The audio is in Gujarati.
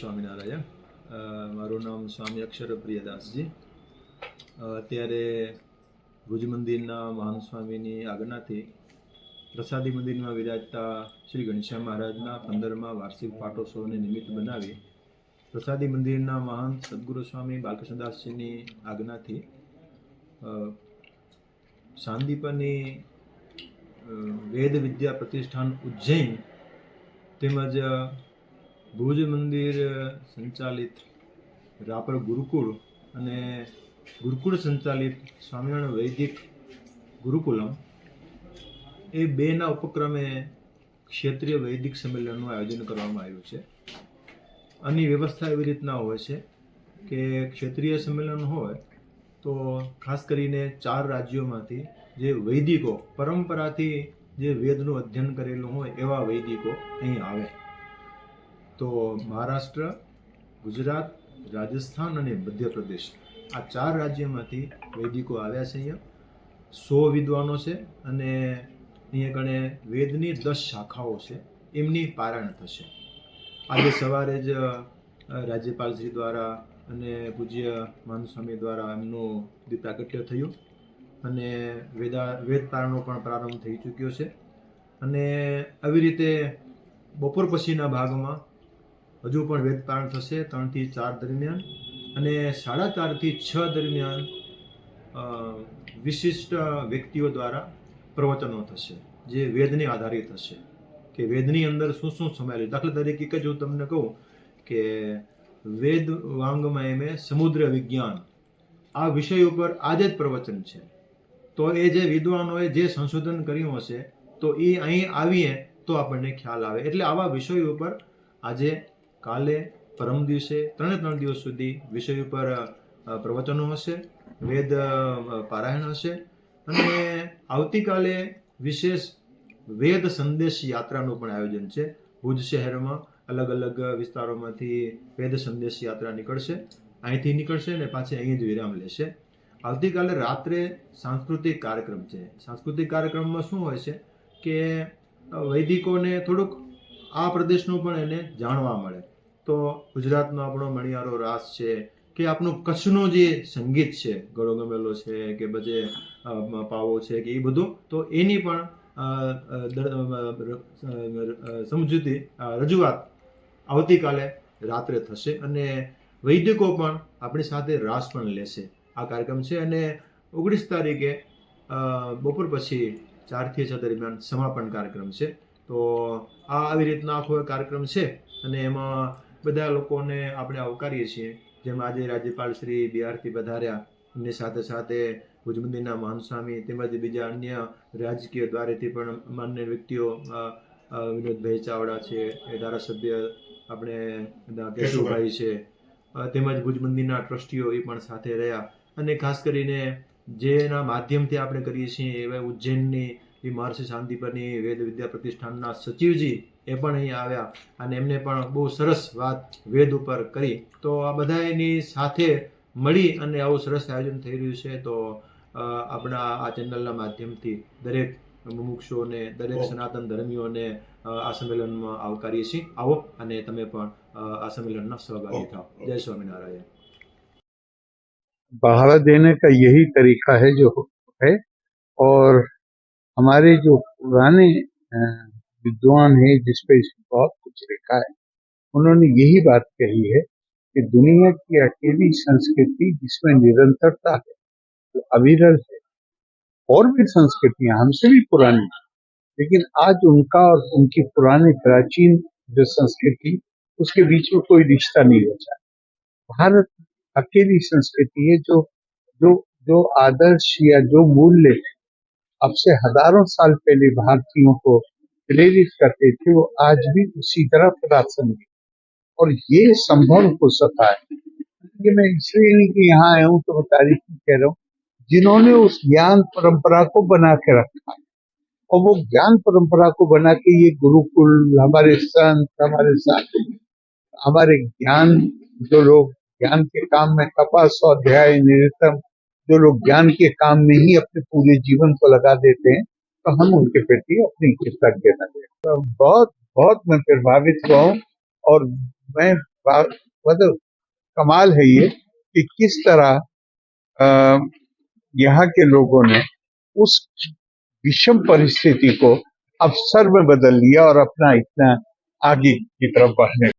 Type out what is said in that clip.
સ્વામિનારાયણ અ, મારું નામ સ્વામી અક્ષર પ્રિયદાસજી અ, અત્યારે ભુજ મંદિરના મહાન સ્વામીની આજ્ઞાથી પ્રસાદી મંદિરમાં વિરાજતા શ્રી ઘનશ્યામ મહારાજના પંદરમા વાર્ષિક પાટોત્સવને નિમિત્ત બનાવી પ્રસાદી મંદિરના મહાન સદગુરુ સ્વામી બાલકૃષ્ણદાસજીની આજ્ઞાથી સાંદીપની વેદ વિદ્યા પ્રતિષ્ઠાન ઉજ્જૈન તેમજ ભુજ મંદિર સંચાલિત રાપર ગુરુકુળ અને ગુરુકુળ સંચાલિત સ્વામિનારાયણ વૈદિક ગુરુકુલમ એ બેના ઉપક્રમે ક્ષેત્રીય વૈદિક સંમેલનનું આયોજન કરવામાં આવ્યું છે. આની વ્યવસ્થા એવી રીતના હોય છે કે ક્ષેત્રીય સંમેલન હોય તો ખાસ કરીને ચાર રાજ્યોમાંથી જે વૈદિકો, પરંપરાથી જે વેદનું અધ્યયન કરેલું હોય એવા વૈદિકો અહીં આવે. તો મહારાષ્ટ્ર, ગુજરાત, રાજસ્થાન અને મધ્યપ્રદેશ આ ચાર રાજ્યમાંથી વૈદિકો આવ્યા છે અહીંયા. સો વિદ્વાનો છે અને અહીંયા કણે વેદની દસ શાખાઓ છે, એમની પારાયણ થશે. આજે સવારે જ રાજ્યપાલશ્રી દ્વારા અને પૂજ્ય માનુસ્વામી દ્વારા એમનું દીપાકટ્ય થયું અને વેદા, વેદ પારણનો પણ પ્રારંભ થઈ ચૂક્યો છે. અને આવી રીતે બપોર પછીના ભાગમાં હજુ પણ વેદ પારણ થશે ત્રણથી ચાર દરમિયાન અને સાડા ચારથી છ દરમિયાન વિશિષ્ટ વ્યક્તિઓ દ્વારા પ્રવચનો થશે, જે વેદને આધારિત હશે. કે વેદની અંદર શું શું સમાયેલું? દાખલા તરીકે કે જો તમને કહું કે વેદ વાંગમય મેં સમુદ્ર વિજ્ઞાન. આ વિષય ઉપર આજે જ પ્રવચન છે. તો એ જે વિદ્વાનોએ જે સંશોધન કર્યું હશે, તો એ અહીં આવીએ તો આપણને ખ્યાલ આવે. એટલે આવા વિષયો ઉપર આજે કાલે, પરમ દિવસે, ત્રણે ત્રણ દિવસ સુધી વિષય ઉપર પ્રવચનો હશે, વેદ પારાયણ હશે અને આવતીકાલે વિશેષ વેદ સંદેશ યાત્રાનું પણ આયોજન છે. ભુજ શહેરમાં અલગ અલગ વિસ્તારોમાંથી વેદ સંદેશ યાત્રા નીકળશે. અહીંથી નીકળશે અને પાછી અહીં જ વિરામ લેશે. આવતીકાલે રાત્રે સાંસ્કૃતિક કાર્યક્રમ છે. સાંસ્કૃતિક કાર્યક્રમમાં શું હોય છે કે વૈદિકોને થોડુંક આ પ્રદેશનું પણ એને જાણવા મળે. તો ગુજરાતનો આપણો મણિયારો રાસ છે કે આપણું કચ્છનું જે સંગીત છે ગળો ગમેલો છે કે અ, પાવો છે કે એ બધું તો એની પણ સમજૂતી રજૂઆત આવતીકાલે રાત્રે થશે અને વૈદિકો પણ આપણી સાથે રાસ પણ લેશે. આ કાર્યક્રમ છે અને ઓગણીસ તારીખે બપોર પછી ચારથી છ દરમિયાન સમાપન કાર્યક્રમ છે. તો આ આવી રીતના આખો કાર્યક્રમ છે અને એમાં બધા લોકોને આપણે આવકારીએ છીએ જેમ આજે રાજ્યપાલ શ્રી બિહારથી પધાર્યા એમની સાથે સાથે ભુજ મંદિરના મહાન તેમજ બીજા અન્ય રાજકીય દ્વારેથી પણ માન્ય વ્યક્તિઓ વિનોદભાઈ ચાવડા છે, એ ધારાસભ્ય આપણે કેશુભાઈ છે તેમજ ભુજ મંદિરના ટ્રસ્ટીઓ એ પણ સાથે રહ્યા. અને ખાસ કરીને જેના માધ્યમથી આપણે કરીએ છીએ એવા ઉજ્જૈનની, એ મહર્ષિ શાંતિપરની વેદ વિદ્યા પ્રતિષ્ઠાનના સચિવજી એ પણ અહીં આવ્યા અને એમને પણ બહુ સરસ વાત વેદ ઉપર કરી તો આ બધા એની સાથે મળી અને આવું સરસ આયોજન થઈ રહ્યું છે તો અ, આપણા આ ચેનલના માધ્યમથી દરેક મુમુક્ષુઓને દરેક સનાતન ધર્મીઓને અ, આ સંમેલનમાં આવકારીએ છીએ આવો અને તમે પણ અ, આ સંમેલનના સહભાગી થાઓ જય સ્વામિનારાયણ बढ़ावा देने का यही तरीका है जो है और हमारे जो पुराने अ, विद्वान है जिस पे इसमें बहुत कुछ लिखा है। उन्होंने यही बात कही है कि दुनिया की अकेली संस्कृति जिसमें निरंतरता है, वो अविरल है। और भी संस्कृतियाँ, हमसे भी पुरानी लेकिन आज उनका और उनकी पुरानी प्राचीन जो संस्कृति, उसके बीच में कोई रिश्ता नहीं बचा। भारत अकेली संस्कृति है जो जो जो आदर्श या जो मूल्य अब से हज़ारों साल पहले भारतीयों को प्रेरित करते थे, वो आज भी उसी तरह है। और ये संभव हो सका है। ये मैं इसलिए नहीं कि यहाँ आया हूँ तो मैं तारीफ़ कह रहा हूँ। जिन्होंने उस ज्ञान परंपरा को बना के रखा और वो ज्ञान परंपरा को बना के ये गुरुकुल, हमारे संत, हमारे साथी, हमारे ज्ञान, जो लोग ज्ञान के काम में कपास स्वाध्याय निरतम, जो लोग ज्ञान के काम में ही अपने पूरे जीवन को लगा देते हैं तो हम उनके प्रति अपनी कृतज्ञता दें। तो बहुत बहुत मैं प्रभावित हुआ हूँ और मैं मतलब कमाल है ये कि किस तरह यहाँ के लोगों ने उस विषम परिस्थिति को अवसर में बदल लिया और अपना इतना आगे की तरफ़ बढ़ने